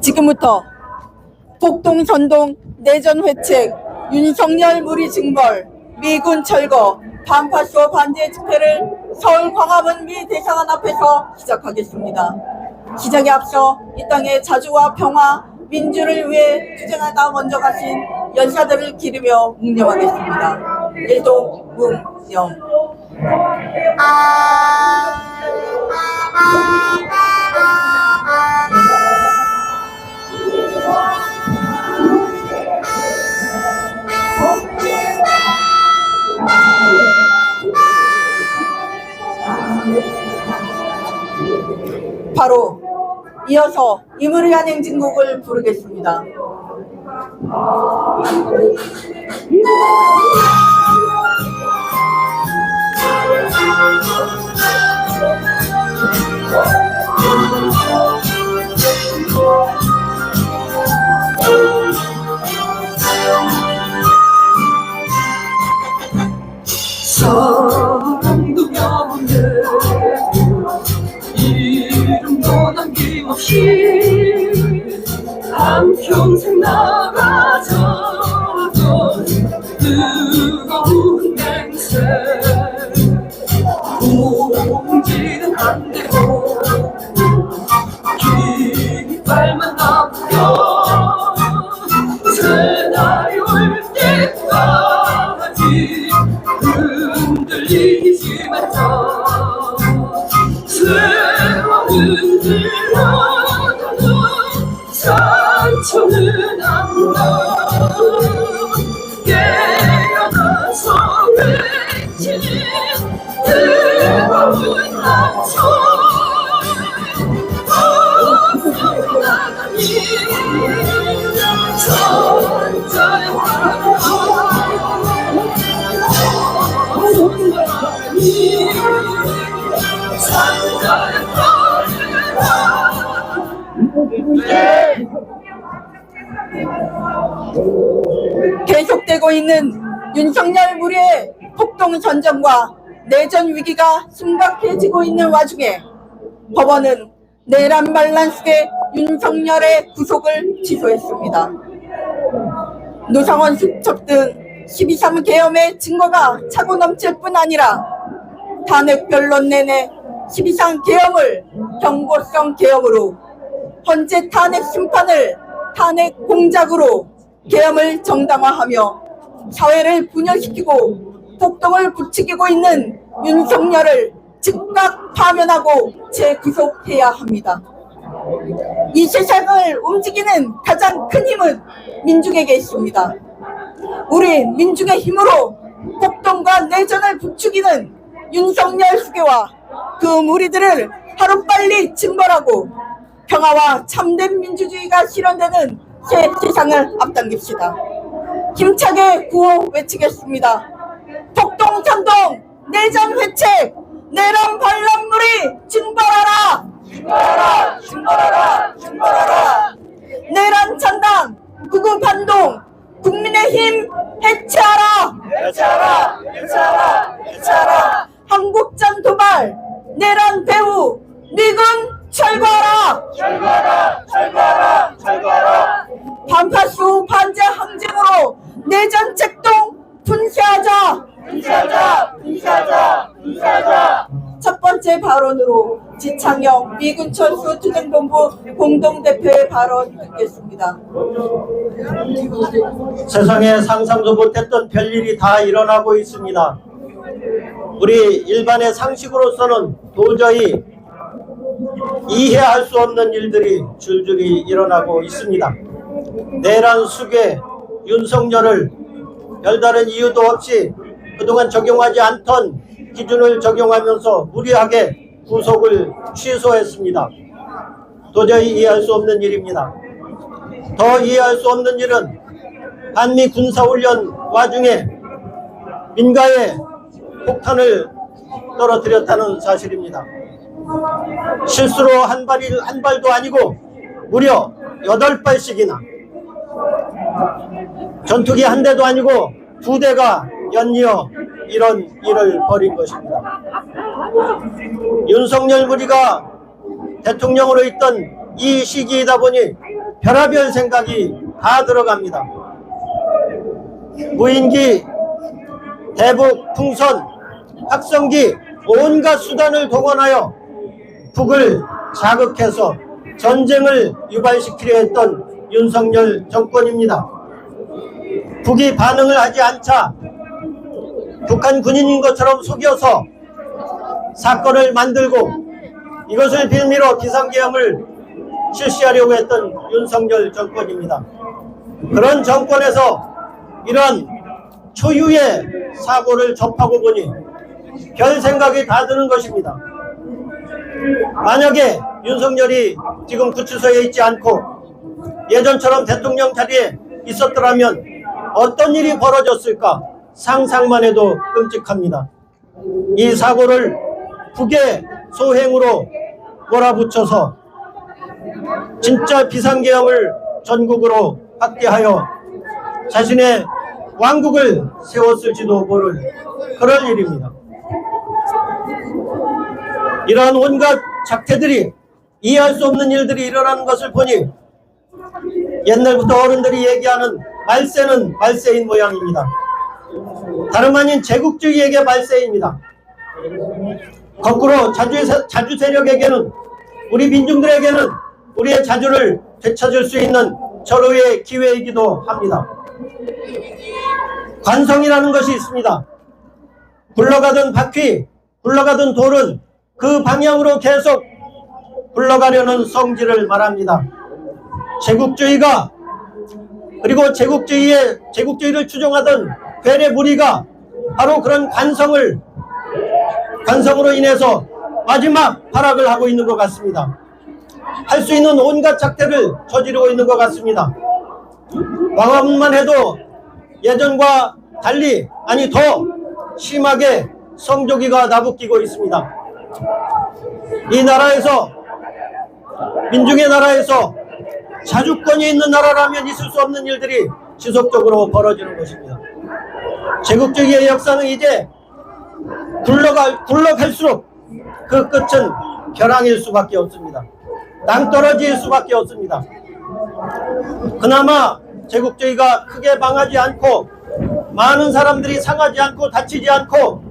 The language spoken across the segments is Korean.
지금부터 폭동 선동 내전 회책 윤석열 무리 징벌 미군 철거 반파쇼 반대 집회를 서울 광화문 미 대사관 앞에서 시작하겠습니다. 시작에 앞서 이 땅의 자주와 평화 민주를 위해 투쟁하다 먼저 가신 연사들을 기리며 묵념하겠습니다. 일동 묵념 바로 이어서 이무리한 행진곡을 부르겠습니다. 계속되고 있는 윤석열 무리의 폭동 전쟁과 내전 위기가 심각해지고 있는 와중에 법원은 내란 반란 속에 윤석열의 구속을 취소했습니다. 노상원 수첩 등 12.3 계엄의 증거가 차고 넘칠 뿐 아니라 탄핵 변론 내내 12.3 계엄을 경고성 계엄으로 헌재 탄핵 심판을 탄핵 공작으로 계엄을 정당화하며 사회를 분열시키고 폭동을 부추기고 있는 윤석열을 즉각 파면하고 재구속해야 합니다. 이 세상을 움직이는 가장 큰 힘은 민중에게 있습니다. 우리 민중의 힘으로 폭동과 내전을 부추기는 윤석열 수계와 그 무리들을 하루빨리 징벌하고 평화와 참된 민주주의가 실현되는 새 세상을 앞당깁시다. 힘차게 구호 외치겠습니다. 선동 내전 회책 내란 반란물이 징벌하라. 징벌하라 징벌하라 징벌하라. 내란 찬당 구구 반동 국민의힘 해체하라. 해체하라 해체하라 해체하라. 한국전 도발 내란 배후 미군 철거하라. 철거하라 철거하라 철거하라. 반파쇼 반제 항쟁으로 내전 책동 분쇄하자 분쇄하자 분쇄하자 분쇄하자 첫 번째 발언으로 지창영 미군 천수 투쟁본부 공동대표의 발언 듣겠습니다. 세상에 상상도 못했던 별일이 다 일어나고 있습니다. 우리 일반의 상식으로서는 도저히 이해할 수 없는 일들이 줄줄이 일어나고 있습니다. 내란 수계 윤석열을 별다른 이유도 없이 그동안 적용하지 않던 기준을 적용하면서 무리하게 구속을 취소했습니다. 도저히 이해할 수 없는 일입니다. 더 이해할 수 없는 일은 한미 군사훈련 와중에 민가에 폭탄을 떨어뜨렸다는 사실입니다. 실수로 한 발이 한 발도 아니고 무려 여덟 발씩이나 전투기 한 대도 아니고 두 대가 연이어 이런 일을 벌인 것입니다. 윤석열 무리가 대통령으로 있던 이 시기이다 보니 별하별 생각이 다 들어갑니다. 무인기, 대북, 풍선, 확성기 온갖 수단을 동원하여 북을 자극해서 전쟁을 유발시키려 했던 윤석열 정권입니다. 북이 반응을 하지 않자 북한 군인인 것처럼 속여서 사건을 만들고 이것을 빌미로 비상계엄을 실시하려고 했던 윤석열 정권입니다. 그런 정권에서 이런 초유의 사고를 접하고 보니 별 생각이 다 드는 것입니다. 만약에 윤석열이 지금 구치소에 있지 않고 예전처럼 대통령 자리에 있었더라면 어떤 일이 벌어졌을까 상상만 해도 끔찍합니다. 이 사고를 북의 소행으로 몰아붙여서 진짜 비상계엄을 전국으로 확대하여 자신의 왕국을 세웠을지도 모를 그럴 일입니다. 이러한 온갖 작태들이 이해할 수 없는 일들이 일어나는 것을 보니 옛날부터 어른들이 얘기하는 말세는 말세인 모양입니다. 다름 아닌 제국주의에게 말세입니다. 거꾸로 자주, 자주 세력에게는 우리 민중들에게는 우리의 자주를 되찾을 수 있는 절호의 기회이기도 합니다. 관성이라는 것이 있습니다. 굴러가던 바퀴, 굴러가던 돌은 그 방향으로 계속 굴러가려는 성질을 말합니다. 제국주의가 그리고 제국주의의 제국주의를 추종하던 괴뢰 무리가 바로 그런 관성을 관성으로 인해서 마지막 하락을 하고 있는 것 같습니다. 할 수 있는 온갖 작태를 저지르고 있는 것 같습니다. 광화문만 해도 예전과 달리 아니 더 심하게 성조기가 나부끼고 있습니다. 이 나라에서 민중의 나라에서 자주권이 있는 나라라면 있을 수 없는 일들이 지속적으로 벌어지는 것입니다. 제국주의의 역사는 이제 굴러갈, 굴러갈수록 그 끝은 벼랑일 수밖에 없습니다. 낭떠러지일 수밖에 없습니다. 그나마 제국주의가 크게 망하지 않고 많은 사람들이 상하지 않고 다치지 않고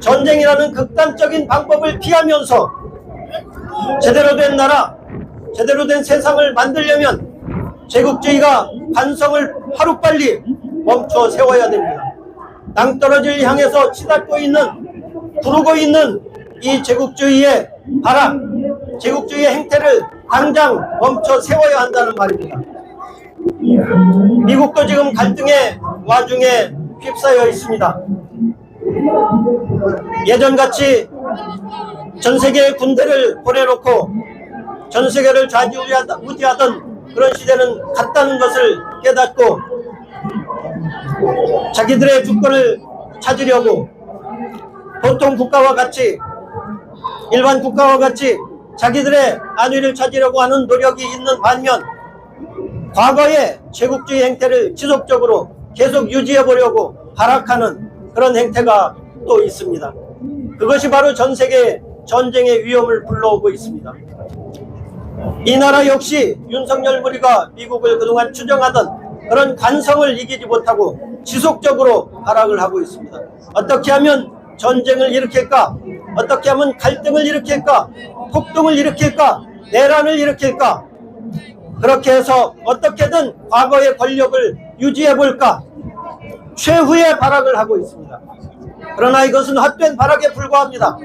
전쟁이라는 극단적인 방법을 피하면서 제대로 된 나라, 제대로 된 세상을 만들려면 제국주의가 반성을 하루빨리 멈춰 세워야 됩니다. 낭떠러지를 향해서 치닫고 있는, 부르고 있는 이 제국주의의 바람, 제국주의의 행태를 당장 멈춰 세워야 한다는 말입니다. 미국도 지금 갈등의 와중에 휩싸여 있습니다. 예전같이 전 세계의 군대를 보내놓고 전 세계를 좌지우지하던 그런 시대는 갔다는 것을 깨닫고 자기들의 주권을 찾으려고 보통 국가와 같이 일반 국가와 같이 자기들의 안위를 찾으려고 하는 노력이 있는 반면 과거의 제국주의 행태를 지속적으로 계속 유지해 보려고 발악하는 그런 행태가 또 있습니다. 그것이 바로 전 세계 전쟁의 위험을 불러오고 있습니다. 이 나라 역시 윤석열 무리가 미국을 그동안 추정하던 그런 관성을 이기지 못하고 지속적으로 발악을 하고 있습니다. 어떻게 하면 전쟁을 일으킬까? 어떻게 하면 갈등을 일으킬까? 폭동을 일으킬까? 내란을 일으킬까? 그렇게 해서 어떻게든 과거의 권력을 유지해 볼까? 최후의 발악을 하고 있습니다. 그러나 이것은 헛된 발악에 불과합니다.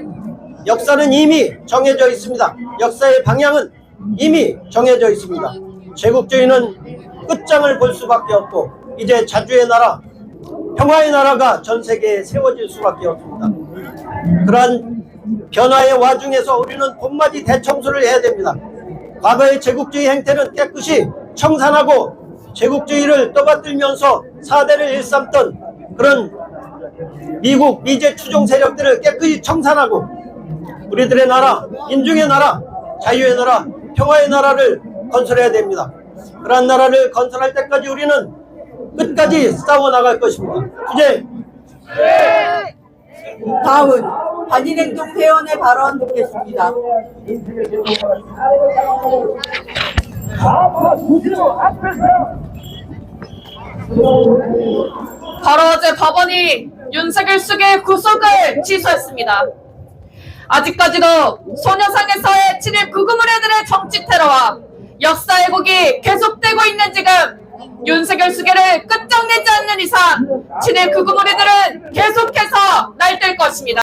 역사는 이미 정해져 있습니다. 역사의 방향은 이미 정해져 있습니다. 제국주의는 끝장을 볼 수밖에 없고 이제 자주의 나라, 평화의 나라가 전 세계에 세워질 수밖에 없습니다. 그러한 변화의 와중에서 우리는 봄맞이 대청소를 해야 됩니다. 과거의 제국주의 행태는 깨끗이 청산하고 제국주의를 떠받들면서 사대를 일삼던 그런 미국 미제 추종 세력들을 깨끗이 청산하고 우리들의 나라, 인중의 나라, 자유의 나라, 평화의 나라를 건설해야 됩니다. 그러한 나라를 건설할 때까지 우리는 끝까지 싸워 나갈 것입니다. 이제 다음은 한인행동 회원의 발언 듣겠습니다. 바로 어제 법원이 윤석열 측의 구속을 취소했습니다. 아직까지도 소녀상에서의 7일 구금의뢰들의 정치 테러와 역사 왜곡이 계속되고 있는 지금 윤석열 수계를 끝장내지 않는 이상 7일 구금의뢰들은 계속해서 날뛸 것입니다.